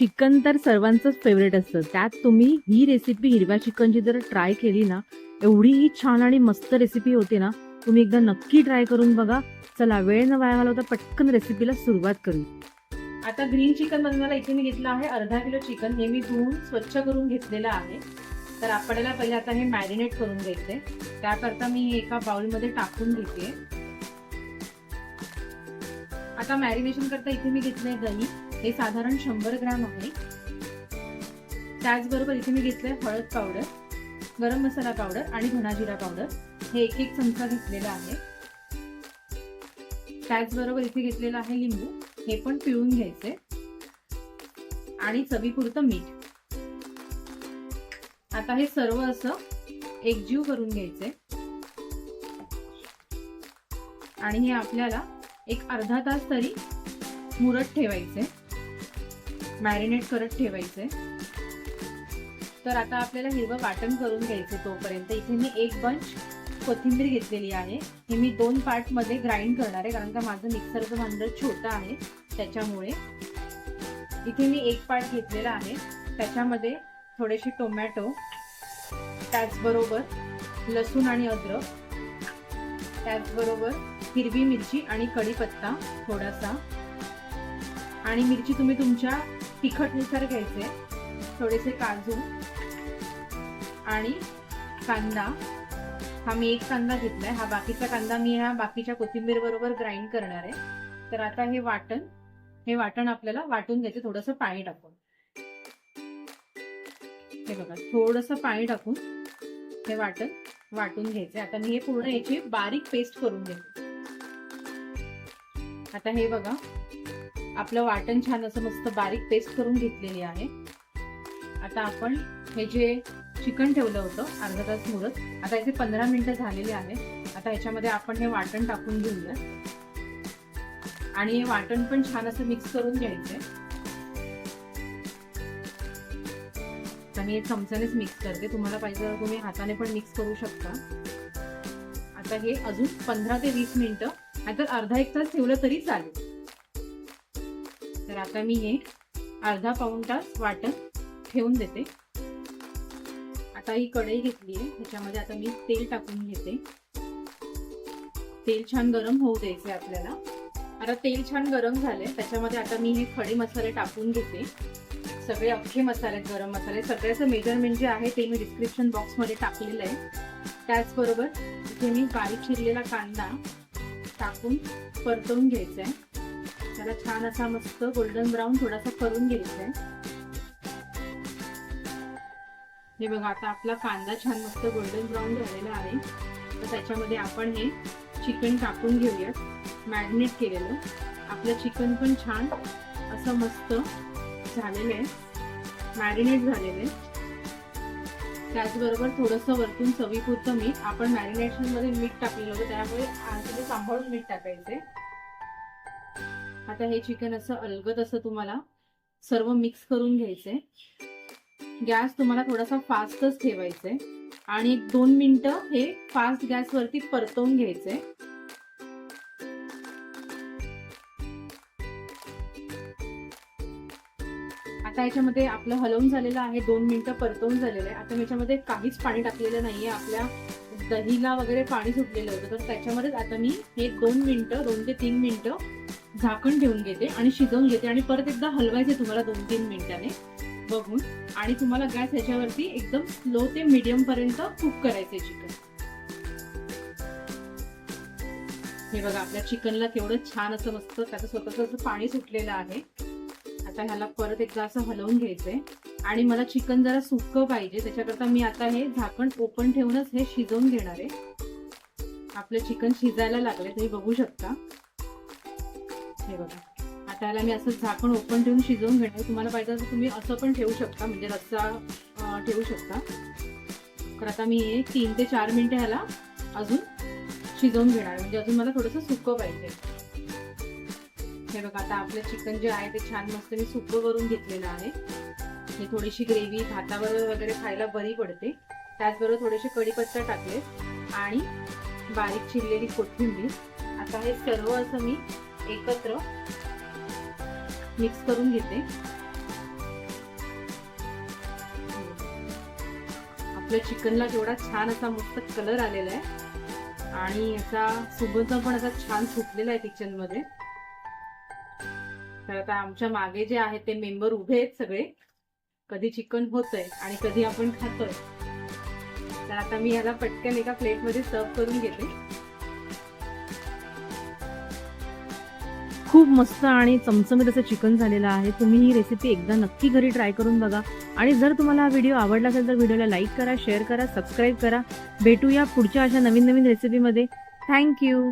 Chicken तर सर्वांचंच favourite असतं. त्यात तुम्ही ही रेसिपी हिरव्या चिकनची जर ट्राय केली ना एवढी ही छान आणि मस्त रेसिपी होते ना तुम्ही एकदा नक्की ट्राय करून बघा. चला वेळ न वाया घालवता पटकन रेसिपीला सुरुवात करू. आता ग्रीन चिकन बनवायला इथे मी घेतलं आहे अर्धा किलो चिकन हे मी धुवून स्वच्छ करून घेतलेलं आहे. तर आपल्याला पहिले आता हे मॅरिनेट करून घ्यायचे त्याकरता मी हे एका बाउलमध्ये टाकून घेते. आता मॅरिनेशन करता इथे मी घेतले दही. हे साधारण शंभर ग्रॅम आहे. त्याचबरोबर इथे मी घेतलंय हळद पावडर गरम मसाला पावडर आणि धना जिरा पावडर. हे एक एक चमचा घेतलेला आहे. त्याचबरोबर इथे घेतलेलं आहे लिंबू. हे पण पिळून घ्यायचे आणि चवीपुरतं मीठ. आता हे सर्व असं एकजीव करून घ्यायचे आणि हे आपल्याला एक अर्धा तास तरी मुरत ठेवायचे मॅरिनेट करत ठेवायचे. तर आता आपल्याला हिरवं वाटण करून घ्यायचे तोपर्यंत. इथे मी एक बंच कोथिंबीर घेतलेली आहे. हे मी दोन पार्टमध्ये ग्राइंड करणार आहे कारण का माझं मिक्सरचं भांडं छोटं आहे त्याच्यामुळे. इथे मी एक पार्ट घेतलेला आहे. त्याच्यामध्ये थोडेसे टोमॅटो त्याचबरोबर लसूण आणि अद्रक त्याचबरोबर हिरवी मिरची आणि कढीपत्ता थोडासा. आणि मिरची तुम्ही तुमच्या तिखटनुसार घ्यायचे थोडेसे काजू आणि कांदा. हा मी एक कांदा घेतलाय. हा बाकीचा कांदा मी ह्या बाकीच्या कोथिंबीर बरोबर ग्राइंड करणार आहे. तर आता हे वाटण हे वाटण आपल्याला वाटून घ्यायचं थोडंसं पाणी टाकून. हे बघा थोडंसं पाणी टाकून हे वाटण वाटून घ्यायचे आता मी हे पूर्ण याची बारीक पेस्ट करून घेते. आता हे बघा आपलं वाटण छान असं मस्त बारीक पेस्ट करून घेतलेली आहे. आता आपण हे जे चिकन ठेवलं होतं अर्धा तास मुरत आता याचे पंधरा मिनिटं झालेले आहे आता याच्यामध्ये आपण हे वाटण टाकून घेऊया. आणि हे वाटण पण छान असं मिक्स करून घ्यायचंय. मी हे चमच्यानेच मिक्स करते. तुम्हाला पाहिजे तर तुम्ही हाताने पण मिक्स करू शकता. आता हे अजून पंधरा ते वीस मिनिटं नाहीतर अर्धा एक तास ठेवलं तरी चालेल. आता मी हे अर्धा पाऊण तास वाटण ठेवून देते. आता ही कढई घेतली आहे त्याच्यामध्ये आता मी तेल टाकून घेते. तेल छान गरम होऊ द्यायचे आपल्याला. आता तेल छान गरम झाले त्याच्यामध्ये आता मी हे खडे मसाले टाकून घेते. सगळे अख्खे मसाले गरम मसाले सगळ्याचं मेजरमेंट जे आहे ते मी डिस्क्रिप्शन बॉक्समध्ये टाकलेलं आहे. त्याचबरोबर इथे मी बारीक चिरलेला कांदा टाकून परतवून घ्यायचा आहे. त्याला छान असा मस्त गोल्डन ब्राऊन थोडासा करून घ्यायचा आहे. हे बघा आता आपला कांदा छान मस्त गोल्डन ब्राऊन झालेला आहे. तर त्याच्यामध्ये आपण हे चिकन टाकून घेऊयात. मॅरिनेट केलेलं. आपलं चिकन पण छान असं मस्त झालेलं आहे. मॅरिनेट झालेलं आहे. त्याचबरोबर थोडंसं वरतून चवीपुरतं मीठ. आपण मॅरिनेशनमध्ये मीठ टाकलेलं होतं त्यामुळे आणखी सांभाळून मीठ टाकायचे आता हे चिकन असं अलगद असं तुम्हाला सर्व मिक्स करून घ्यायचंय. गॅस तुम्हाला थोडासा फास्टच ठेवायचंय. आणि एक दोन मिनिटं हे फास्ट गॅसवरती परतवून घ्यायचंय. आता याच्यामध्ये आपलं हलवून झालेलं आहे दोन मिनिटं परतवून झालेलं आहे. आता याच्यामध्ये काहीच पाणी टाकलेलं नाहीये आपल्या दहीला वगैरे पाणी सुटलेलं होतं. तर त्याच्यामध्येच आता मी हे दोन मिनिटं दोन ते तीन मिनिटं झाकण ठेवून घेते आणि शिजवून घेते आणि परत एकदा हलवायचे तुम्हाला दोन तीन मिनिटाने बघून. आणि तुम्हाला गॅस ह्याच्यावरती एकदम स्लो ते मिडियम पर्यंत कुक करायचे चिकन हे बघा आपल्या चिकनला केवढं छान असं मस्त त्याचं स्वतःच असं पाणी सुटलेलं आहे. आता ह्याला परत एकदा असं हलवून घ्यायचंय. आणि मला चिकन जरा सुकं पाहिजे त्याच्याकरता मी आता हे झाकण ओपन ठेवूनच हे शिजवून घेणार आहे. आपलं चिकन शिजायला लागले तुम्ही बघू शकता. हे बघा. आता याला मी असं झाकण ओपन ठेवून शिजवून घेणार. तुम्हाला पाहिजे तर तुम्ही असं पण ठेवू शकता म्हणजे रस्सा ठेवू शकता. तर आता मी हे तीन ते चार मिनिटं ह्याला अजून शिजवून घेणार म्हणजे अजून मला थोडंसं सुकं पाहिजे. हे बघा आता आपलं चिकन जे आहे ते छान मस्त मी सुकं करून घेतलेलं आहे. हे थोडीशी ग्रेव्ही भातावर वगैरे खायला बरी पडते. त्याचबरोबर थोडेसे कढीपत्ता टाकले आणि बारीक चिरलेली कोथिंबीर. आता हे सर्व असं मी एकत्र मिक्स करून घेते. आपल्या चिकनला जेवढा छान असा मस्त कलर आलेला आहे. आणि याचा सुगंध पण असा छान सुटलेला आहे किचनमध्ये तर आता आमच्या मागे जे आहेत ते मेंबर उभे आहेत सगळे. कधी चिकन होतंय आणि कधी आपण खातोय. तर आता मी याला पटकन एका प्लेटमध्ये सर्व करून घेते. खूप मस्त आणि चमचमीत असं चिकन झालेलं आहे. तुम्ही ही रेसिपी एकदा नक्की घरी ट्राय करून बघा. आणि जर तुम्हाला हा व्हिडिओ आवडला असेल तर व्हिडिओला लाईक करा शेअर करा सबस्क्राईब करा. भेटूया पुढच्या अशा नवीन नवीन रेसिपीमध्ये थँक्यू